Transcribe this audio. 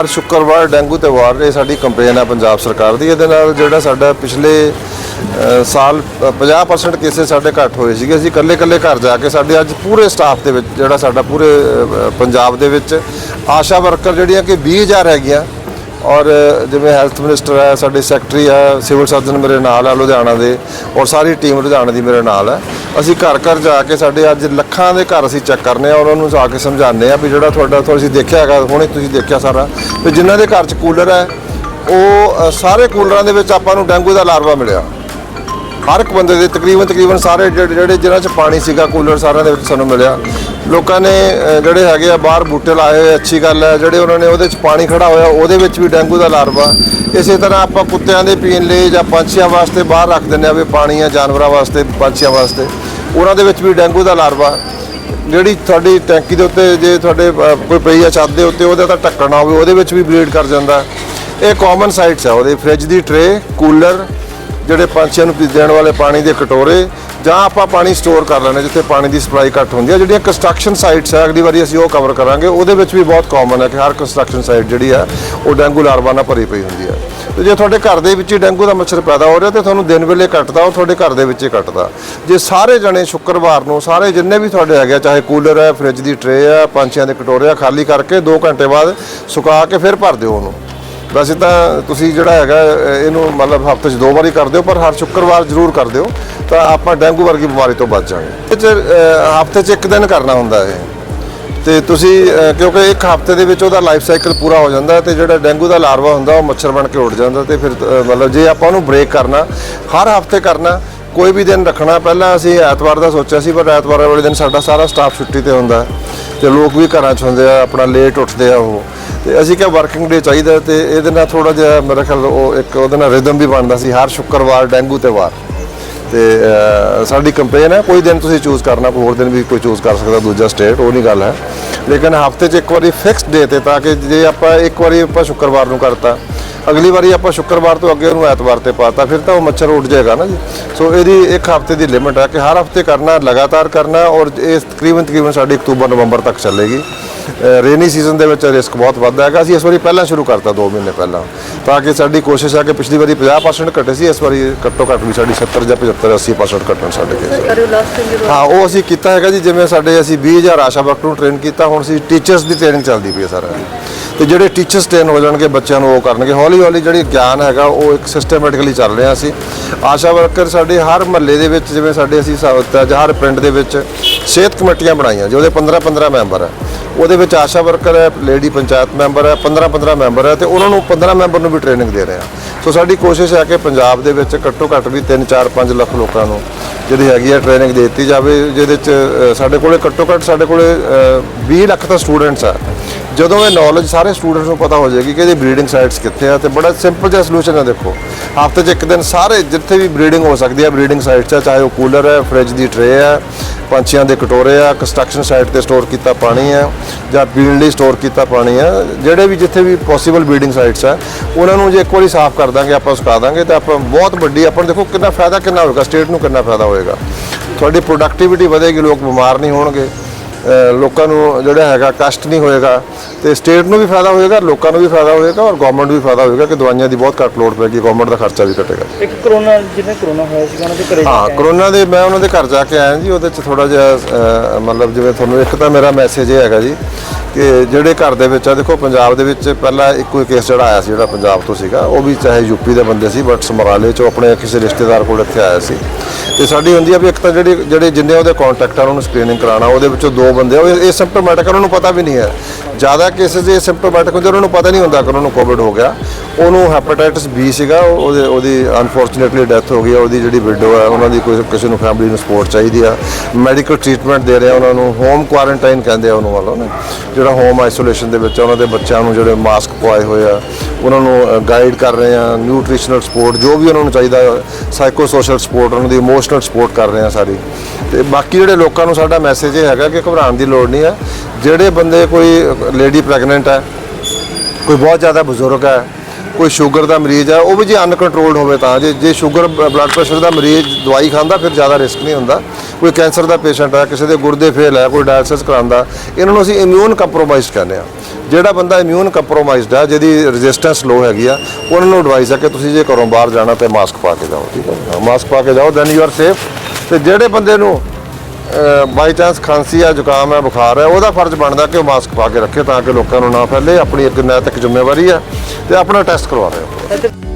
ਹਰ ਸ਼ੁੱਕਰਵਾਰ ਡੈਂਗੂ ਤੇ ਵਾਰ ਇਹ ਸਾਡੀ ਕੰਪੇਨ ਹੈ ਪੰਜਾਬ ਸਰਕਾਰ ਦੀ। ਇਹਦੇ ਨਾਲ ਜਿਹੜਾ ਸਾਡਾ ਪਿਛਲੇ ਸਾਲ ਅ, 50% ਕੇਸੇ ਸਾਡੇ ਘੱਟ ਹੋਏ ਸੀਗੇ। ਅਸੀਂ ਇਕੱਲੇ ਇਕੱਲੇ ਘਰ ਜਾ ਕੇ ਸਾਡੇ ਅੱਜ ਪੂਰੇ ਸਟਾਫ ਦੇ ਵਿੱਚ ਜਿਹੜਾ ਸਾਡਾ ਪੂਰੇ ਪੰਜਾਬ ਦੇ ਵਿੱਚ ਆਸ਼ਾ ਵਰਕਰ ਜਿਹੜੀਆਂ ਕਿ 20000 ਹੈਗੀਆਂ ਔਰ ਜਿਵੇਂ ਹੈਲਥ ਮਿਨਿਸਟਰ ਹੈ, ਸਾਡੇ ਸੈਕਟਰੀ ਹੈ, ਸਿਵਲ ਸਰਜਨ ਮੇਰੇ ਨਾਲ ਹੈ ਲੁਧਿਆਣਾ ਦੇ ਔਰ ਸਾਰੀ ਟੀਮ ਲੁਧਿਆਣਾ ਦੀ ਮੇਰੇ ਨਾਲ ਹੈ। ਅਸੀਂ ਘਰ ਘਰ ਜਾ ਕੇ ਸਾਡੇ ਅੱਜ ਲੱਖਾਂ ਦੇ ਘਰ ਅਸੀਂ ਚੈੱਕ ਕਰਨੇ ਆ ਔਰ ਉਹਨੂੰ ਜਾ ਕੇ ਸਮਝਾਉਂਦੇ ਆ ਵੀ ਜਿਹੜਾ ਤੁਹਾਡਾ ਤੁਸੀਂ ਦੇਖਿਆ ਹੈਗਾ, ਹੁਣੇ ਤੁਸੀਂ ਦੇਖਿਆ ਸਾਰਾ। ਵੀ ਜਿਨ੍ਹਾਂ ਦੇ ਘਰ 'ਚ ਕੂਲਰ ਹੈ, ਉਹ ਸਾਰੇ ਕੂਲਰਾਂ ਦੇ ਵਿੱਚ ਆਪਾਂ ਨੂੰ ਡੈਂਗੂ ਦਾ ਲਾਰਵਾ ਮਿਲਿਆ। ਹਰ ਇੱਕ ਬੰਦੇ ਦੇ ਤਕਰੀਬਨ ਤਕਰੀਬਨ ਸਾਰੇ ਜਿਹੜੇ ਜਿਹਨਾਂ 'ਚ ਪਾਣੀ ਸੀਗਾ, ਕੂਲਰ ਸਾਰਿਆਂ ਦੇ ਵਿੱਚ ਸਾਨੂੰ ਮਿਲਿਆ। ਲੋਕਾਂ ਨੇ ਜਿਹੜੇ ਹੈਗੇ ਆ, ਬਾਹਰ ਬੂਟੇ ਲਾਏ ਹੋਏ ਅੱਛੀ ਗੱਲ ਹੈ। ਜਿਹੜੇ ਉਹਨਾਂ ਨੇ ਉਹਦੇ 'ਚ ਪਾਣੀ ਖੜਾ ਹੋਇਆ, ਉਹਦੇ ਵਿੱਚ ਵੀ ਡੈਂਗੂ ਦਾ ਲਾਰਵਾ। ਇਸੇ ਤਰ੍ਹਾਂ ਆਪਾਂ ਕੁੱਤਿਆਂ ਦੇ ਪੀਣ ਲਈ ਜਾਂ ਪੰਛੀਆਂ ਵਾਸਤੇ ਬਾਹਰ ਰੱਖ ਦਿੰਦੇ ਆ ਵੀ ਪਾਣੀ ਆ ਜਾਨਵਰਾਂ ਵਾਸਤੇ, ਪੰਛੀਆਂ ਵਾਸਤੇ, ਉਹਨਾਂ ਦੇ ਵਿੱਚ ਵੀ ਡੈਂਗੂ ਦਾ ਲਾਰਵਾ। ਜਿਹੜੀ ਤੁਹਾਡੀ ਟੈਂਕੀ ਦੇ ਉੱਤੇ ਜੇ ਤੁਹਾਡੇ ਕੋਈ ਪਈ ਆ ਛੱਤ ਦੇ ਉੱਤੇ, ਉਹਦਾ ਤਾਂ ਢੱਕਣ ਨਾ ਹੋਵੇ, ਉਹਦੇ ਵਿੱਚ ਵੀ ਬਲੀਡ ਕਰ ਜਾਂਦਾ। ਇਹ ਕਾਮਨ ਸਾਈਟਸ ਆ ਉਹਦੇ। ਫ੍ਰਿਜ ਦੀ ਟਰੇ ਕੂਲਰ ਜਿਹੜੇ ਪੰਛੀਆਂ ਨੂੰ ਦੇਣ ਵਾਲੇ ਪਾਣੀ ਦੇ ਕਟੋਰੇ ਜਾਂ ਆਪਾਂ ਪਾਣੀ ਸਟੋਰ ਕਰ ਲੈਣੇ ਜਿੱਥੇ ਪਾਣੀ ਦੀ ਸਪਲਾਈ ਘੱਟ ਹੁੰਦੀ ਹੈ। ਜਿਹੜੀਆਂ ਕੰਸਟਰਕਸ਼ਨ ਸਾਈਟਸ ਹੈ ਅਗਲੀ ਵਾਰੀ ਅਸੀਂ ਉਹ ਕਵਰ ਕਰਾਂਗੇ। ਉਹਦੇ ਵਿੱਚ ਵੀ ਬਹੁਤ ਕਾਮਨ ਹੈ ਕਿ ਹਰ ਕੰਸਟਰਕਸ਼ਨ ਸਾਈਟ ਜਿਹੜੀ ਹੈ ਉਹ ਡੈਂਗੂ ਲਾਰਵਾ ਨਾਲ ਭਰੀ ਪਈ ਹੁੰਦੀ ਹੈ। ਤੇ ਜੇ ਤੁਹਾਡੇ ਘਰ ਦੇ ਵਿੱਚ ਹੀ ਡੈਂਗੂ ਦਾ ਮੱਛਰ ਪੈਦਾ ਹੋ ਰਿਹਾ ਤੇ ਤੁਹਾਨੂੰ ਦਿਨ ਵੇਲੇ ਕੱਟਦਾ ਉਹ ਤੁਹਾਡੇ ਘਰ ਦੇ ਵਿੱਚ ਹੀ ਕੱਟਦਾ। ਜੇ ਸਾਰੇ ਜਣੇ ਸ਼ੁੱਕਰਵਾਰ ਨੂੰ ਸਾਰੇ ਜਿੰਨੇ ਵੀ ਤੁਹਾਡੇ ਹੈਗੇ ਆ, ਚਾਹੇ ਕੂਲਰ ਹੈ ਫ੍ਰਿਜ ਦੀ ਟਰੇ ਹੈ ਪੰਛੀਆਂ ਦੇ ਕਟੋਰੇ ਆ ਖਾਲੀ ਕਰਕੇ 2 ਘੰਟੇ ਬਾਅਦ ਸੁਕਾ ਕੇ ਫਿਰ ਭਰ ਦਿਓ ਉਹਨੂੰ। ਵੈਸੇ ਤਾਂ ਤੁਸੀਂ ਜਿਹੜਾ ਹੈਗਾ, ਇਹਨੂੰ ਮਤਲਬ ਹਫ਼ਤੇ 'ਚ ਦੋ ਵਾਰੀ ਕਰ ਦਿਓ, ਪਰ ਹਰ ਸ਼ੁੱਕਰਵਾਰ ਜ਼ਰੂਰ ਕਰ ਦਿਓ, ਤਾਂ ਆਪਾਂ ਡੇਂਗੂ ਵਰਗੀ ਬਿਮਾਰੀ ਤੋਂ ਬਚ ਜਾਵਾਂਗੇ। ਇਹ 'ਚ ਹਫ਼ਤੇ 'ਚ ਇੱਕ ਦਿਨ ਕਰਨਾ ਹੁੰਦਾ ਇਹ। ਤੇ ਤੁਸੀਂ ਕਿਉਂਕਿ ਇੱਕ ਹਫ਼ਤੇ ਦੇ ਵਿੱਚ ਉਹਦਾ ਲਾਈਫ ਸਾਈਕਲ ਪੂਰਾ ਹੋ ਜਾਂਦਾ ਹੈ ਤੇ ਜਿਹੜਾ ਡੈਂਗੂ ਦਾ ਲਾਰਵਾ ਹੁੰਦਾ, ਉਹ ਮੱਛਰ ਬਣ ਕੇ ਉੱਡ ਜਾਂਦਾ ਤੇ ਫਿਰ ਮਤਲਬ ਜੇ ਆਪਾਂ ਉਹਨੂੰ ਬ੍ਰੇਕ ਕਰਨਾ, ਹਰ ਹਫ਼ਤੇ ਕਰਨਾ ਕੋਈ ਵੀ ਦਿਨ ਰੱਖਣਾ, ਪਹਿਲਾਂ ਅਸੀਂ ਐਤਵਾਰ ਦਾ ਸੋਚਿਆ ਸੀ, ਪਰ ਐਤਵਾਰ ਵਾਲੇ ਦਿਨ ਸਾਡਾ ਸਾਰਾ ਸਟਾਫ ਛੁੱਟੀ ਤੇ ਹੁੰਦਾ ਹੈ ਤੇ ਲੋਕ ਵੀ ਘਰਾਂ 'ਚ ਹੁੰਦੇ ਆ, ਆਪਣਾ ਲੇਟ ਉੱਠਦੇ ਆ ਉਹ। ਤੇ ਅਸੀਂ ਕਿਹਾ ਵਰਕਿੰਗ ਡੇ ਚਾਹੀਦਾ ਤੇ ਇਹਦੇ ਨਾਲ ਥੋੜਾ ਜਿਹਾ ਮੇਰਾ ਖਿਆਲ ਉਹ ਇੱਕ ਉਹਦੇ ਨਾਲ ਰਿਦਮ ਵੀ ਬਣਦਾ ਸੀ, ਹਰ ਸ਼ੁੱਕਰਵਾਰ, ਡੈਂਗੂ ਤੇ ਵਾਰ ਤੇ ਸਾਡੀ ਕੰਪੇਨ ਹੈ, ਕੋਈ ਦਿਨ ਤੁਸੀਂ ਚੂਜ਼ ਕਰਨਾ, ਕੋਈ ਹੋਰ ਦਿਨ ਵੀ ਕੋਈ ਚੂਜ਼ ਕਰ ਸਕਦਾ, ਦੂਜਾ ਸਟੇਟ ਉਹ ਨਹੀਂ ਗੱਲ ਹੈ। ਲੇਕਿਨ ਹਫ਼ਤੇ 'ਚ ਇੱਕ ਵਾਰੀ ਫਿਕਸਡ ਡੇ ਤੇ ਤਾਂ ਕਿ ਜੇ ਆਪਾਂ ਇੱਕ ਵਾਰੀ ਆਪਾਂ ਸ਼ੁੱਕਰਵਾਰ ਨੂੰ ਕਰਤਾ ਅਗਲੀ ਵਾਰੀ ਆਪਾਂ ਸ਼ੁੱਕਰਵਾਰ ਤੋਂ ਅੱਗੇ ਉਹਨੂੰ ਐਤਵਾਰ ਤੇ ਪਾਤਾ ਫਿਰ ਤਾਂ ਉਹ ਮੱਛਰ ਉੱਡ ਜਾਏਗਾ ਨਾ ਜੀ। ਸੋ ਇਹਦੀ ਇੱਕ ਹਫ਼ਤੇ ਦੀ ਲਿਮਿਟ ਹੈ ਕਿ ਹਰ ਹਫ਼ਤੇ ਕਰਨਾ ਲਗਾਤਾਰ ਕਰਨਾ ਔਰ ਇਹ ਤਕਰੀਬਨ ਤਕਰੀਬਨ ਸਾਡੀ ਅਕਤੂਬਰ ਨਵੰਬਰ ਤੱਕ ਚੱਲੇਗੀ। ਰੇਨੀ ਸੀਜ਼ਨ ਦੇ ਵਿੱਚ ਰਿਸਕ ਬਹੁਤ ਵੱਧਦਾ ਹੈਗਾ। ਅਸੀਂ ਇਸ ਵਾਰੀ ਪਹਿਲਾਂ ਸ਼ੁਰੂ ਕਰਤਾ 2 ਮਹੀਨੇ ਪਹਿਲਾਂ। ਤਾਂ ਕਿ ਸਾਡੀ ਕੋਸ਼ਿਸ਼ ਹੈ ਕਿ ਪਿਛਲੀ ਵਾਰੀ 50% ਘਟੇ ਸੀ ਇਸ ਵਾਰੀ ਘੱਟੋ ਘੱਟ ਵੀ ਸਾਡੀ 70 ਜਾਂ 75 80% ਘਟਣ ਸਾਡੇ ਕੇਸ ਹਾਂ ਉਹ ਅਸੀਂ ਕੀਤਾ ਹੈਗਾ ਜੀ ਜਿਵੇਂ ਸਾਡੇ ਅਸੀਂ 20000 ਆਸ਼ਾ ਵਰਕਰ ਨੂੰ ਟ੍ਰੇਨ ਕੀਤਾ ਹੁਣ ਅਸੀਂ ਟੀਚਰਸ ਦੀ ਟ੍ਰੇਨਿੰਗ ਚੱਲਦੀ ਪਈ ਹੈ ਸਾਰਾ ਤੇ ਜਿਹੜੇ ਟੀਚਰਸ ਟ੍ਰੇਨ ਹੋ ਜਾਣਗੇ ਬੱਚਿਆਂ ਨੂੰ ਉਹ ਕਰਨਗੇ। ਹੌਲੀ ਹੌਲੀ ਜਿਹੜੀ ਗਿਆਨ ਹੈਗਾ, ਉਹ ਇੱਕ ਸਿਸਟਮੈਟਿਕਲੀ ਚੱਲ ਰਿਹਾ ਅਸੀਂ ਆਸ਼ਾ ਵਰਕਰ ਸਾਡੇ ਹਰ ਮਹੱਲੇ ਦੇ ਵਿੱਚ, ਜਿਵੇਂ ਸਾਡੇ ਅਸੀਂ ਹਰ ਪਿੰਡ ਦੇ ਵਿੱਚ ਸਿਹਤ ਕਮੇਟੀਆਂ ਬਣਾਈਆਂ ਜਿਹਦੇ 15 15 ਮੈਂਬਰ ਹੈ। ਉਹਦੇ ਵਿੱਚ ਆਸ਼ਾ ਵਰਕਰ ਹੈ, ਲੇਡੀ ਪੰਚਾਇਤ ਮੈਂਬਰ ਹੈ 15 15 ਮੈਂਬਰ ਹੈ, ਤੇ ਉਹਨਾਂ ਨੂੰ 15 ਮੈਂਬਰ ਨੂੰ ਵੀ ਟ੍ਰੇਨਿੰਗ ਦੇ ਰਹੇ ਹਾਂ। ਸੋ ਸਾਡੀ ਕੋਸ਼ਿਸ਼ ਹੈ ਕਿ ਪੰਜਾਬ ਦੇ ਵਿੱਚ ਘੱਟੋ ਘੱਟ ਵੀ 3 4 5 ਲੱਖ ਲੋਕਾਂ ਨੂੰ ਜਿਹੜੀ ਹੈਗੀ ਆ ਟ੍ਰੇਨਿੰਗ ਦੇ ਦਿੱਤੀ ਜਾਵੇ ਜਿਹਦੇ ਚ ਸਾਡੇ ਕੋਲੇ ਘੱਟੋ ਘੱਟ ਸਾਡੇ ਕੋਲੇ ਅ, 20 ਲੱਖ ਤਾਂ ਸਟੂਡੈਂਟਸ ਆ। ਜਦੋਂ ਇਹ ਨੌਲੇਜ ਸਾਰੇ ਸਟੂਡੈਂਟਸ ਨੂੰ ਪਤਾ ਹੋ ਜਾਏਗੀ ਕਿ ਇਹਦੀ ਬਰੀਡਿੰਗ ਸਾਈਟਸ ਕਿੱਥੇ ਆ ਤੇ ਬੜਾ ਸਿੰਪਲ ਜਿਹਾ ਸੋਲੂਸ਼ਨ ਹੈ ਦੇਖੋ। ਹਫ਼ਤੇ 'ਚ ਇੱਕ ਦਿਨ ਸਾਰੇ ਜਿੱਥੇ ਵੀ ਬਰੀਡਿੰਗ ਹੋ ਸਕਦੀ ਹੈ ਬਰੀਡਿੰਗ ਸਾਈਟਸ 'ਚ ਚਾਹੇ ਉਹ ਕੂਲਰ ਹੈ ਫ੍ਰਿਜ ਦੀ ਟਰੇ ਹੈ, ਪੰਛੀਆਂ ਦੇ ਕਟੋਰੇ ਆ ਕੰਸਟਰਕਸ਼ਨ ਸਾਈਟ ਤੇ ਸਟੋਰ ਕੀਤਾ ਪਾਣੀ ਹੈ, ਜਾਂ ਪੀਣ ਲਈ ਸਟੋਰ ਕੀਤਾ ਪਾਣੀ ਹੈ, ਜਿਹੜੇ ਵੀ ਜਿੱਥੇ ਵੀ ਪੋਸੀਬਲ ਬਰੀਡਿੰਗ ਸਾਈਟਸ ਆ, ਉਹਨਾਂ ਨੂੰ ਜੇ ਇੱਕ ਵਾਰੀ ਸਾਫ਼ ਕਰ ਦਾਂਗੇ, ਆਪਾਂ ਸੁਕਾ ਦਾਂਗੇ, ਤਾਂ ਆਪਾਂ ਬਹੁਤ ਵੱਡੀ, ਆਪਾਂ ਦੇਖੋ ਕਿੰਨਾ ਫਾਇਦਾ ਕਿੰਨਾ ਹੋਏਗਾ ਸਟੇਟ ਨੂੰ ਕਿੰਨਾ ਫਾਇਦਾ ਹੋਏਗਾ ਤੁਹਾਡੀ ਪ੍ਰੋਡਕਟਿਵਿਟੀ ਵਧੇਗੀ, ਲੋਕ ਬਿਮਾਰ ਨਹੀਂ ਹੋਣਗੇ। ਲੋਕਾਂ ਨੂੰ ਜਿਹੜਾ ਹੈਗਾ ਕਸ਼ਟ ਨਹੀਂ ਹੋਏਗਾ ਤੇ ਸਟੇਟ ਨੂੰ ਵੀ ਫਾਇਦਾ ਹੋਏਗਾ ਲੋਕਾਂ ਨੂੰ ਵੀ ਫਾਇਦਾ ਹੋਏਗਾ ਔਰ ਗਵਰਨਮੈਂਟ ਨੂੰ ਵੀ ਫਾਇਦਾ ਹੋਏਗਾ ਕਿ ਦਵਾਈਆਂ ਦੀ ਬਹੁਤ ਘੱਟ ਲੋੜ ਪੈਗੀ ਗਵਰਨਮੈਂਟ ਦਾ ਖਰਚਾ ਵੀ ਘਟੇਗਾ ਇੱਕ ਕਰੋਨਾ ਜਿਹਨੇ ਕਰੋਨਾ ਹੋਇਆ ਸੀਗਾ ਉਹਨਾਂ ਦੇ ਘਰੇ ਹਾਂ। ਕਰੋਨਾ ਦੇ ਮੈਂ ਉਹਨਾਂ ਦੇ ਘਰ ਜਾ ਕੇ ਆਇਆ ਜੀ ਉਹਦੇ ਚ ਥੋੜਾ ਜਿਹਾ ਮਤਲਬ ਜਿਵੇਂ ਤੁਹਾਨੂੰ ਇੱਕ ਤਾਂ ਮੇਰਾ ਮੈਸੇਜ ਇਹ ਹੈਗਾ ਜੀ ਕਿ ਜਿਹੜੇ ਘਰ ਦੇ ਵਿੱਚ ਆ ਦੇਖੋ ਪੰਜਾਬ ਦੇ ਵਿੱਚ ਪਹਿਲਾਂ ਇੱਕੋ ਕੇਸ ਜਿਹੜਾ ਆਇਆ ਸੀ ਜਿਹੜਾ ਪੰਜਾਬ ਤੋਂ ਸੀਗਾ ਉਹ ਵੀ ਚਾਹੇ ਯੂਪੀ ਦੇ ਬੰਦੇ ਸੀ ਬਟ ਸਮਰਾਲੇ ਚੋਂ ਆਪਣੇ ਕਿਸੇ ਰਿਸ਼ਤੇਦਾਰ ਕੋਲ ਇੱਥੇ ਆਇਆ ਸੀ ਤੇ ਸਾਡੀ ਹੁੰਦੀ ਆ ਵੀ ਇੱਕ ਤਾਂ ਜਿਹੜੇ ਜਿਹੜੇ ਜਿੰਨੇ ਉਹਦੇ ਕੰਟੈਕਟ ਆ ਉਹਨਾਂ ਨੂੰ ਸਕਰੀਨਿੰਗ ਕਰਾਉਣਾ ਉਹਦੇ ਵਿੱਚੋਂ ਦੋ ਬੰਦੇ ਆ, ਉਹ ਇਹ ਸਿੰਪਟੋਮੈਟਿਕ ਉਹਨਾਂ ਨੂੰ ਪਤਾ ਵੀ ਨਹੀਂ ਹੈ। ਜ਼ਿਆਦਾ ਕੇਸਿਸ ਇਹ ਸਿੰਪਟੋਮੈਟਿਕ ਹੁੰਦੇ, ਉਹਨਾਂ ਨੂੰ ਪਤਾ ਨਹੀਂ ਹੁੰਦਾ ਕਿ ਉਹਨਾਂ ਨੂੰ ਕੋਵਿਡ ਹੋ ਗਿਆ। ਉਹਨੂੰ ਹੈਪੇਟਾਈਟਸ ਬੀ ਸੀਗਾ ਉਹਦੇ ਉਹਦੀ ਅਨਫੋਰਚੂਨੇਟਲੀ ਡੈਥ ਹੋ ਗਈ ਉਹਦੀ ਜਿਹੜੀ ਵਿਡੋ ਹੈ ਉਹਨਾਂ ਦੀ ਕੋਈ ਕਿਸੇ ਨੂੰ ਫੈਮਿਲੀ ਨੂੰ ਸਪੋਰਟ ਚਾਹੀਦੀ ਆ। ਮੈਡੀਕਲ ਟ੍ਰੀਟਮੈਂਟ ਦੇ ਰਹੇ ਆ ਉਹਨਾਂ ਨੂੰ ਹੋਮ ਕੁਆਰੰਟਾਈਨ ਕਹਿੰਦੇ ਆ ਉਹਨੂੰ ਵੱਲੋਂ ਨਾ। ਜਿਹੜਾ ਹੋਮ ਆਈਸੋਲੇਸ਼ਨ ਦੇ ਵਿੱਚ ਉਹਨਾਂ ਦੇ ਬੱਚਿਆਂ ਨੂੰ ਜਿਹੜੇ ਮਾਸਕ ਪਵਾਏ ਹੋਏ ਆ, ਉਹਨਾਂ ਨੂੰ ਗਾਈਡ ਕਰ ਰਹੇ ਆ ਨਿਊਟ੍ਰੀਸ਼ਨਲ ਸਪੋਰਟ ਜੋ ਵੀ ਉਹਨਾਂ ਨੂੰ ਚਾਹੀਦਾ ਸਾਈਕੋ ਸੋਸ਼ਲ ਸਪੋਰਟ ਉਹਨਾਂ ਦੀ ਇਮੋਸ਼ਨਲ ਸਪੋਰਟ ਕਰ ਰਹੇ ਆ ਸਾਰੀ। ਤੇ ਬਾਕੀ ਜਿਹੜੇ ਲੋਕਾਂ ਨੂੰ ਸਾਡਾ ਮੈਸੇਜ ਇਹ ਹੈਗਾ ਕਿ ਘਬਰਾਉਣ ਦੀ ਲੋੜ ਨਹੀਂ ਹੈ ਜਿਹੜੇ ਬੰਦੇ ਕੋਈ ਲੇਡੀ ਪ੍ਰੈਗਨੈਂਟ ਹੈ। ਕੋਈ ਬਹੁਤ ਜ਼ਿਆਦਾ ਬਜ਼ੁਰਗ ਹੈ, ਕੋਈ ਸ਼ੂਗਰ ਦਾ ਮਰੀਜ਼ ਹੈ, ਉਹ ਵੀ ਜੇ ਅਨਕੰਟਰੋਲਡ ਹੋਵੇ ਤਾਂ, ਜੇ ਜੇ ਸ਼ੂਗਰ ਬਲੱਡ ਪ੍ਰੈਸ਼ਰ ਦਾ ਮਰੀਜ਼ ਦਵਾਈ ਖਾਂਦਾ, ਫਿਰ ਜ਼ਿਆਦਾ ਰਿਸਕ ਨਹੀਂ ਹੁੰਦਾ। ਕੋਈ ਕੈਂਸਰ ਦਾ ਪੇਸ਼ੈਂਟ ਹੈ, ਕਿਸੇ ਦੇ ਗੁਰਦੇ ਫੇਲ ਹੈ, ਕੋਈ ਡਾਇਲਿਸਿਸ ਕਰਾਉਂਦਾ, ਇਹਨਾਂ ਨੂੰ ਅਸੀਂ ਇਮਿਊਨ ਕੰਪਰੋਮਾਈਜ਼ ਕਹਿੰਦੇ ਆ ਜਿਹੜਾ ਬੰਦਾ ਇਮਿਊਨ ਕੰਪਰੋਮਾਈਜ਼ਡ ਹੈ, ਜਿਹਦੀ ਰੈਜ਼ਿਸਟੈਂਸ ਲੋ ਹੈਗੀ ਆ, ਉਹਨਾਂ ਨੂੰ ਐਡਵਾਈਸ ਹੈ ਕਿ ਤੁਸੀਂ ਜੇ ਘਰੋਂ ਬਾਹਰ ਜਾਣਾ, ਤੇ ਮਾਸਕ ਪਾ ਕੇ ਜਾਓ, ਠੀਕ ਹੈ? ਮਾਸਕ ਪਾ ਕੇ ਜਾਓ ਦੈਨ ਯੂ ਆਰ ਸੇਫ ਤੇ ਜਿਹੜੇ ਬੰਦੇ ਨੂੰ ਬਾਈ ਚਾਂਸ ਖਾਂਸੀ ਆ ਜ਼ੁਕਾਮ ਹੈ, ਬੁਖਾਰ ਹੈ, ਉਹਦਾ ਫਰਜ਼ ਬਣਦਾ ਕਿ ਉਹ ਮਾਸਕ ਪਾ ਕੇ ਰੱਖੇ ਤਾਂ ਕਿ ਲੋਕਾਂ ਨੂੰ ਨਾ ਫੈਲੇ, ਆਪਣੀ ਇੱਕ ਨੈਤਿਕ ਜ਼ਿੰਮੇਵਾਰੀ ਹੈ ਤੇ ਆਪਣਾ ਟੈਸਟ ਕਰਵਾ ਰਹੇ ਹੋ।